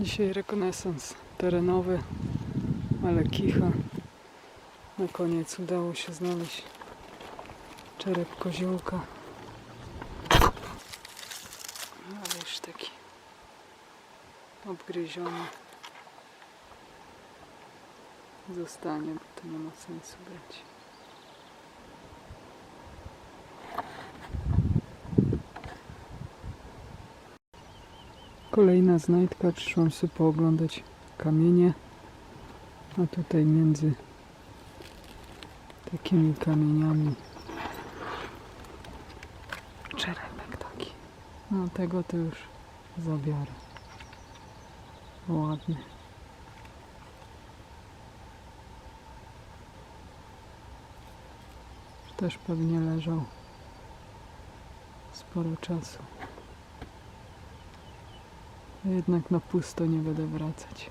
Dzisiaj rekonesans terenowy, ale kicha. Na koniec udało się znaleźć czerep koziołka. Ale już taki obgryziony. Zostanie, bo to nie ma sensu brać. Kolejna znajdka, przyszłam sobie pooglądać kamienie. A tutaj między takimi kamieniami czerepek taki. No tego to już zabiorę. Ładny. Też pewnie leżał sporo czasu. Jednak na pusto nie będę wracać.